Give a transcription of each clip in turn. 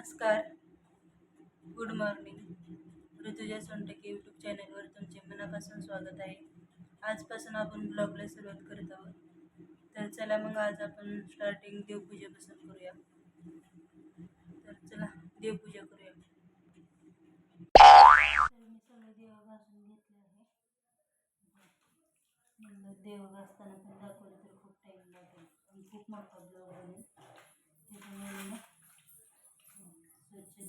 नमस्कार. Good morning Rutuja Sontake YouTube चॅनलवर तुमचे मनापासून स्वागत आहे. आजपासून आपण ब्लॉगला सुरुवात करत आहोत. तर चला मग आज आपण स्टार्टिंग देवपूजेपासून करूया. तर चला देवपूजा करूया. तर मी देव आहे. देव पण दाखवलं तर खूप टाईम लागेल. खूप मोठा ब्लॉग बनेल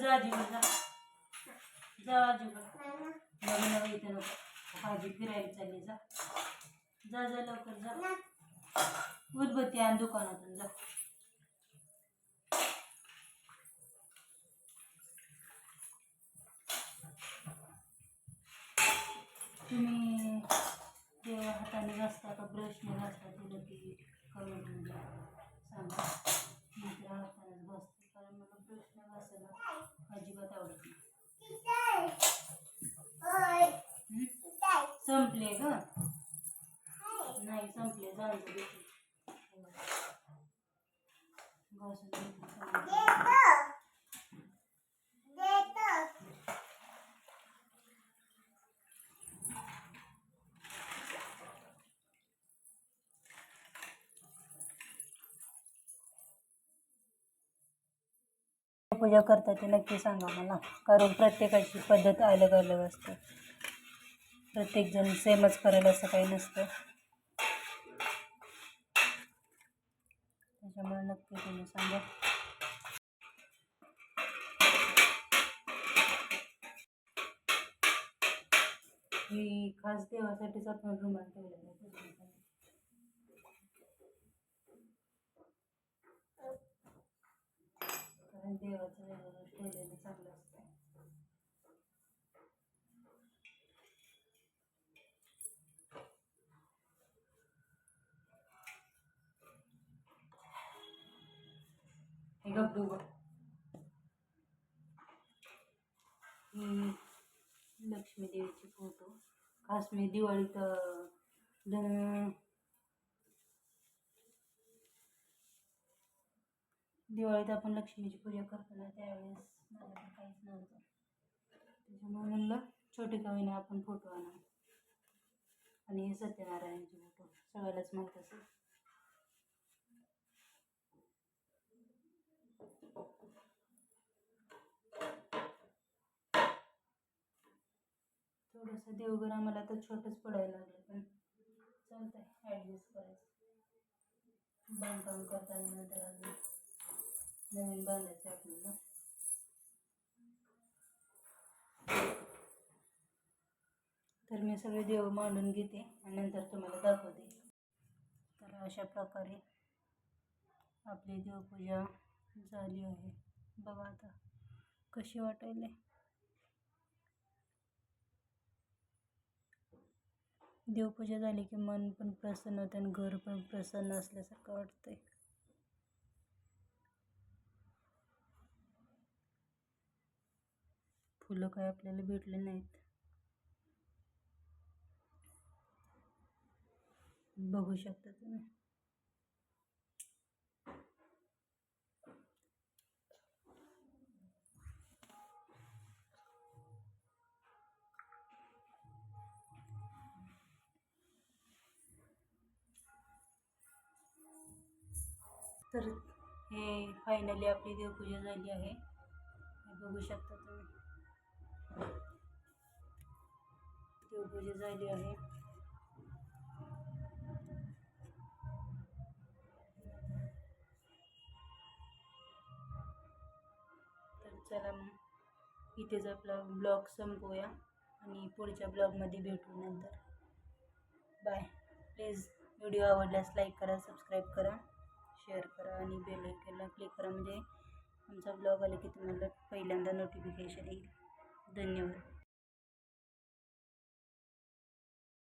जा आजीवर जा. जा आजीवर नवीन नवीन इथं नको भाजी फिरायला चालली जा. जा जा लवकर जा. उदबत्ती आण दुकानातून जा. तुम्ही देव हाताने घासता का ब्रशने घासता तुला ती कमेंटमध्ये संपले ग नाही संपले. पूजा करता ते, नक्की सांगा मला. कारण प्रत्येकाची पद्धत अलग अलग असते. प्रत्येकजण सेमच करेल असं काही नसतं. त्याच्यामुळे नक्की तुम्ही सांगा. मी खास देवासाठीच आपण रुमाल ठेवलेला आहे. देवाचं ठेवलेलं चांगलं असतं. हे लक्ष्मी देवीचे फोटो. खास मी दिवाळीत दिवाळीत आपण लक्ष्मीची पूजा करतो ना त्यावेळेस माझ्याकडे काहीच नव्हतं. त्याच्यामुळे म्हणलं छोटे कवीने आपण फोटो आणा. आणि हे सत्यनारायणचे फोटो. सगळ्यालाच माहीत असेल. असं देवघर आम्हाला तर छोटंच पडायला लागलं पण चालतंय ॲडजस्ट करायचं. बांधकाम करताना नंतर अजून नवीन बांधायचं आहे आपल्याला. तर मी सगळे देव मांडून घेते आणि नंतर तुम्हाला दाखवते. तर अशा प्रकारे आपली देवपूजा झाली आहे. बघा आता कशी वाटायला. देवपूजा झाली की मन पण प्रसन्न होतं आणि घर पण प्रसन्न असल्यासारखं वाटतंय. फुलं काय आपल्याला भेटले नाहीत. बघू शकता तुम्ही. तर हे फायनली आपली देवपूजा झाली आहे. बघू शकता तुम्ही. देवपूजा झाली आहे. तर चला मग इथेच आपला ब्लॉग संपवूया आणि पुढच्या ब्लॉगमध्ये भेटू नंतर. बाय प्लीज व्हिडिओ आवडल्यास लाईक करा सबस्क्राईब करा. शेअर करा आणि बेल आयकनला क्लिक करा. म्हणजे आमचा ब्लॉग आले की तुम्हाला पहिल्यांदा नोटिफिकेशन येईल. धन्यवाद.